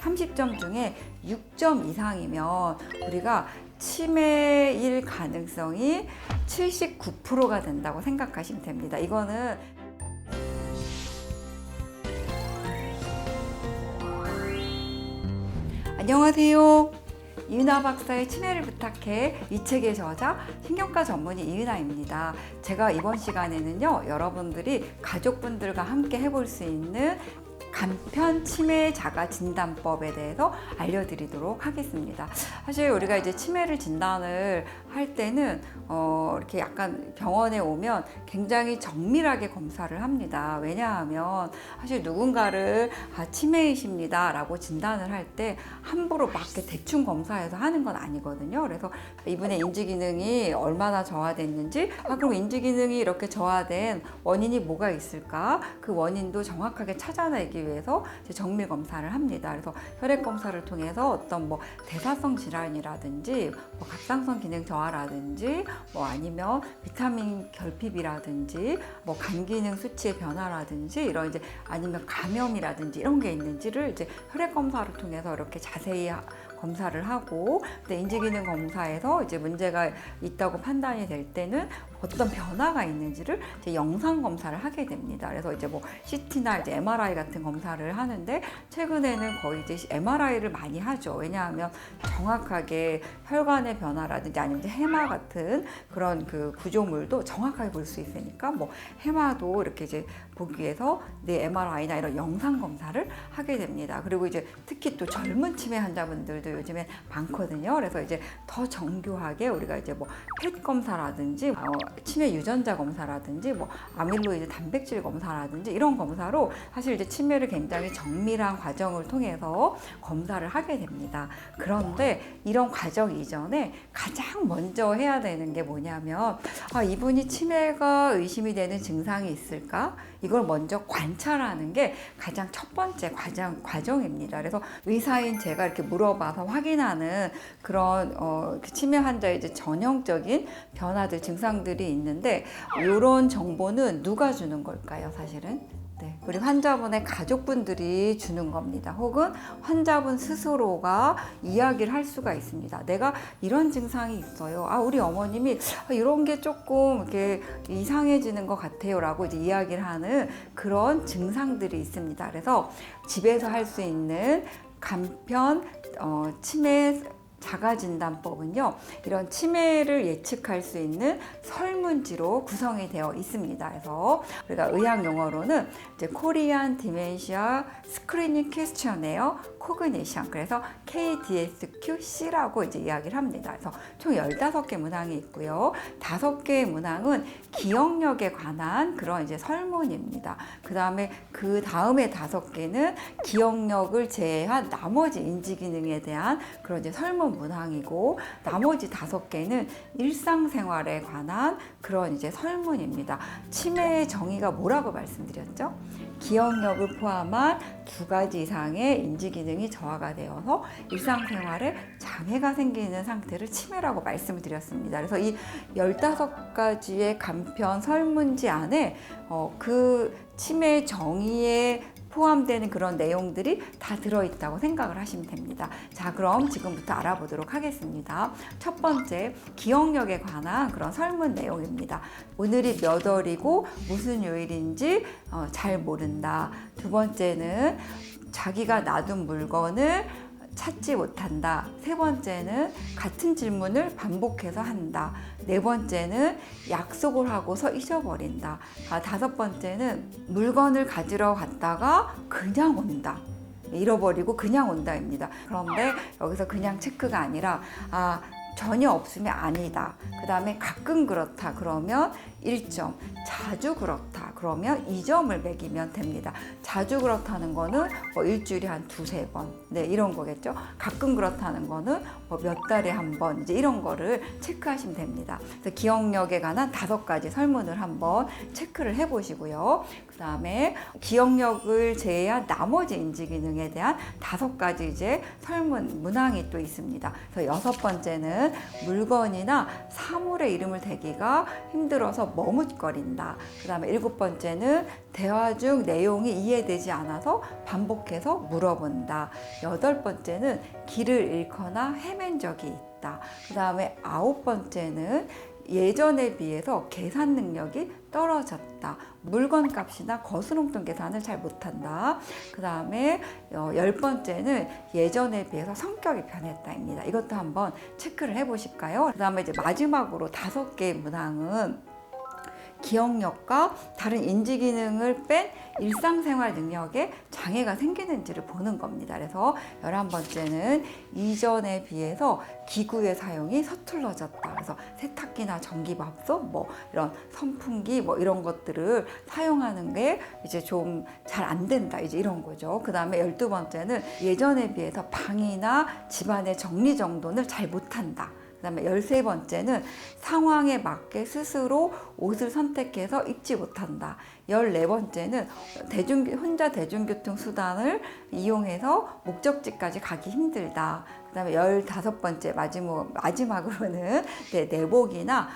30점 중에 6점 이상이면 우리가 치매일 가능성이 79%가 된다고 생각하시면 됩니다. 이거는 안녕하세요. 이은하 박사의 치매를 부탁해 이 책의 저자 신경과 전문의 이은하입니다. 제가 이번 시간에는요 여러분들이 가족분들과 함께 해볼 수 있는 간편 치매 자가 진단법에 대해서 알려드리도록 하겠습니다. 사실 우리가 이제 치매를 진단을 할 때는 어, 이렇게 약간 병원에 오면 굉장히 정밀하게 검사를 합니다. 왜냐하면 사실 누군가를 아, 치매이십니다라고 진단을 할 때 함부로 막 대충 검사해서 하는 건 아니거든요. 그래서 이분의 인지 기능이 얼마나 저하됐는지, 아 그럼 인지 기능이 이렇게 저하된 원인이 뭐가 있을까? 그 원인도 정확하게 찾아내기 위해서 정밀 검사를 합니다. 그래서 혈액 검사를 통해서 어떤 뭐 대사성 질환이라든지 뭐 갑상선 기능 저하라든지 뭐 아니면 비타민 결핍이라든지 뭐 간 기능 수치의 변화라든지 이런 이제 아니면 감염이라든지 이런 게 있는지를 이제 혈액 검사를 통해서 이렇게 자세히 하- 검사를 하고 인지기능 검사에서 이제 문제가 있다고 판단이 될 때는 어떤 변화가 있는지를 이제 영상 검사를 하게 됩니다. 그래서 이제 뭐 CT나 이제 MRI 같은 검사를 하는데 최근에는 거의 이제 MRI를 많이 하죠. 왜냐하면 정확하게 혈관의 변화라든지 아니면 해마 같은 그런 그 구조물도 정확하게 볼 수 있으니까 뭐 해마도 이렇게 이제 보기 위해서 내 MRI나 이런 영상 검사를 하게 됩니다. 그리고 이제 특히 또 젊은 치매 환자분들도 요즘에 많거든요. 그래서 이제 더 정교하게 우리가 이제 뭐 펫 검사라든지 어, 치매 유전자 검사라든지 뭐 아밀로이드 단백질 검사라든지 이런 검사로 사실 이제 치매를 굉장히 정밀한 과정을 통해서 검사를 하게 됩니다. 그런데 이런 과정 이전에 가장 먼저 해야 되는 게 뭐냐면 아, 이분이 치매가 의심이 되는 증상이 있을까? 이걸 먼저 관찰하는 게 가장 첫 번째 과정, 과정입니다. 그래서 의사인 제가 이렇게 물어봐서 확인하는 그런 어, 그 치매 환자의 이제 전형적인 변화들, 증상들이 있는데 이런 정보는 누가 주는 걸까요, 사실은? 네, 우리 환자분의 가족분들이 주는 겁니다. 혹은 환자분 스스로가 이야기를 할 수가 있습니다. 내가 이런 증상이 있어요. 아, 우리 어머님이 아, 이런 게 조금 이렇게 이상해지는 것 같아요라고 이제 이야기를 하는 그런 증상들이 있습니다. 그래서 집에서 할 수 있는 간편 어, 치매 자가진단법은요, 이런 치매를 예측할 수 있는 설문지로 구성이 되어 있습니다. 그래서 우리가 의학 용어로는 이제 코리안 디멘시아 스크리닝 퀘스천에어 코그니션 그래서 KDSQC라고 이제 이야기를 합니다. 그래서 총 15개 문항이 있고요. 5개의 문항은 기억력에 관한 그런 이제 설문입니다. 그 다음에 그 다음에 5개는 기억력을 제외한 나머지 인지 기능에 대한 그런 이제 설문 문항이고 나머지 5개는 일상생활에 관한 그런 이제 설문입니다. 치매의 정의가 뭐라고 말씀드렸죠? 기억력을 포함한 두 가지 이상의 인지 기능이 저하가 되어서 일상생활에 장애가 생기는 상태를 치매라고 말씀을 드렸습니다. 그래서 이 15가지의 간편 설문지 안에 어, 그 치매 정의에 포함되는 그런 내용들이 다 들어있다고 생각을 하시면 됩니다. 자, 그럼 지금부터 알아보도록 하겠습니다. 첫 번째, 기억력에 관한 그런 설문 내용입니다. 오늘이 몇 월이고 무슨 요일인지 어, 잘 모른다. 두 번째는 자기가 놔둔 물건을 찾지 못한다. 세 번째는 같은 질문을 반복해서 한다. 네 번째는 약속을 하고서 잊어버린다. 아, 다섯 번째는 물건을 가지러 갔다가 그냥 온다. 잃어버리고 그냥 온다입니다. 그런데 여기서 그냥 체크가 아니라 아 전혀 없으면 아니다. 그 다음에 가끔 그렇다. 그러면 1점. 자주 그렇다. 그러면 2점을 매기면 됩니다. 자주 그렇다는 거는 뭐 일주일에 한 두세 번. 네, 이런 거겠죠. 가끔 그렇다는 거는 뭐 몇 달에 한 번. 이제 이런 거를 체크하시면 됩니다. 그래서 기억력에 관한 다섯 가지 설문을 한번 체크를 해 보시고요. 그 다음에 기억력을 제외한 나머지 인지 기능에 대한 다섯 가지 이제 설문 문항이 또 있습니다. 그래서 여섯 번째는 물건이나 사물의 이름을 대기가 힘들어서 머뭇거린다. 그 다음에 일곱 번째 번째는 대화 중 내용이 이해되지 않아서 반복해서 물어본다. 여덟 번째는 길을 잃거나 헤맨 적이 있다. 그 다음에 아홉 번째는 예전에 비해서 계산 능력이 떨어졌다. 물건 값이나 거스름돈 계산을 잘 못한다. 그 다음에 어, 열 번째는 예전에 비해서 성격이 변했다입니다. 이것도 한번 체크를 해보실까요? 그 다음에 이제 마지막으로 다섯 개의 문항은 기억력과 다른 인지 기능을 뺀 일상생활 능력에 장애가 생기는지를 보는 겁니다. 그래서 열한 번째는 이전에 비해서 기구의 사용이 서툴러졌다. 그래서 세탁기나 전기밥솥, 뭐 이런 선풍기, 뭐 이런 것들을 사용하는 게 이제 좀 잘 안 된다. 이제 이런 거죠. 그 다음에 열두 번째는 예전에 비해서 방이나 집안의 정리 정돈을 잘 못한다. 그다음에 열세 번째는 상황에 맞게 스스로 옷을 선택해서 입지 못한다. 열네 번째는 대중 혼자 대중교통 수단을 이용해서 목적지까지 가기 힘들다. 그다음에 열다섯 번째 마지막 마지막으로는 내 내복이나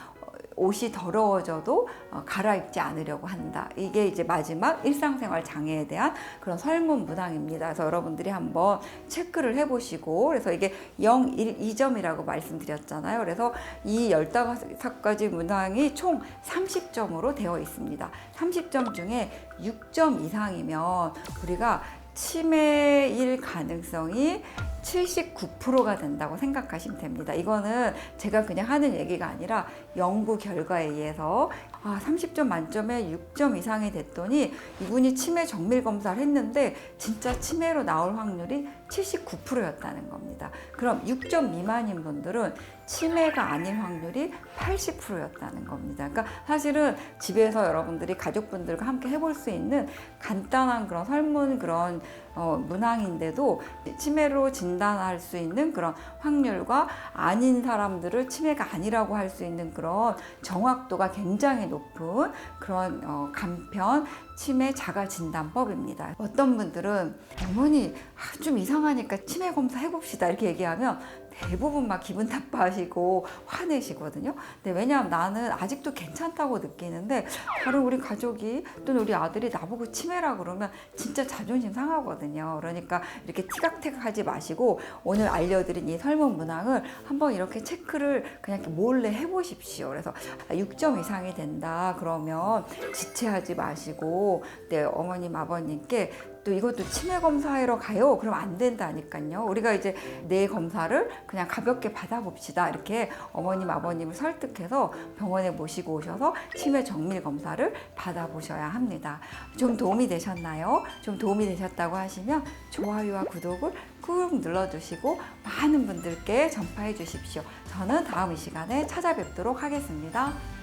옷이 더러워져도 어, 갈아입지 않으려고 한다. 이게 이제 마지막 일상생활 장애에 대한 그런 설문 문항입니다. 그래서 여러분들이 한번 체크를 해보시고, 그래서 이게 0, 1, 2점이라고 말씀드렸잖아요. 그래서 이 15가지 문항이 총 30점으로 되어 있습니다. 30점 중에 6점 이상이면 우리가 치매일 가능성이 79%가 된다고 생각하시면 됩니다. 이거는 제가 그냥 하는 얘기가 아니라 연구 결과에 의해서 아, 30점 만점에 6점 이상이 됐더니 이분이 치매 정밀 검사를 했는데 진짜 치매로 나올 확률이 79%였다는 겁니다. 그럼 6점 미만인 분들은 치매가 아닌 확률이 80%였다는 겁니다. 그러니까 사실은 집에서 여러분들이 가족분들과 함께 해볼 수 있는 간단한 그런 설문 그런 어, 문항인데도 치매로 진단할 수 있는 그런 확률과 아닌 사람들을 치매가 아니라고 할 수 있는 그런 정확도가 굉장히 높은 그런 어, 간편 치매 자가 진단법입니다. 어떤 분들은 어머니 아, 좀 이상하니까 치매 검사 해봅시다 이렇게 얘기하면 대부분 막 기분 나빠하시고 화내시거든요. 근데 왜냐하면 나는 아직도 괜찮다고 느끼는데 다른 우리 가족이 또는 우리 아들이 나보고 치매라 그러면 진짜 자존심 상하거든요. 그러니까 이렇게 티각태각하지 마시고 오늘 알려드린 이 설문 문항을 한번 이렇게 체크를 그냥 이렇게 몰래 해보십시오. 그래서 6점 이상이 된다 그러면 지체하지 마시고 네 어머님 아버님께 또 이것도 치매 검사하러 가요. 그럼 안 된다니까요. 우리가 이제 뇌 검사를 그냥 가볍게 받아봅시다. 이렇게 어머님, 아버님을 설득해서 병원에 모시고 오셔서 치매 정밀 검사를 받아보셔야 합니다. 좀 도움이 되셨나요? 좀 도움이 되셨다고 하시면 좋아요와 구독을 꾹 눌러주시고 많은 분들께 전파해 주십시오. 저는 다음 이 시간에 찾아뵙도록 하겠습니다.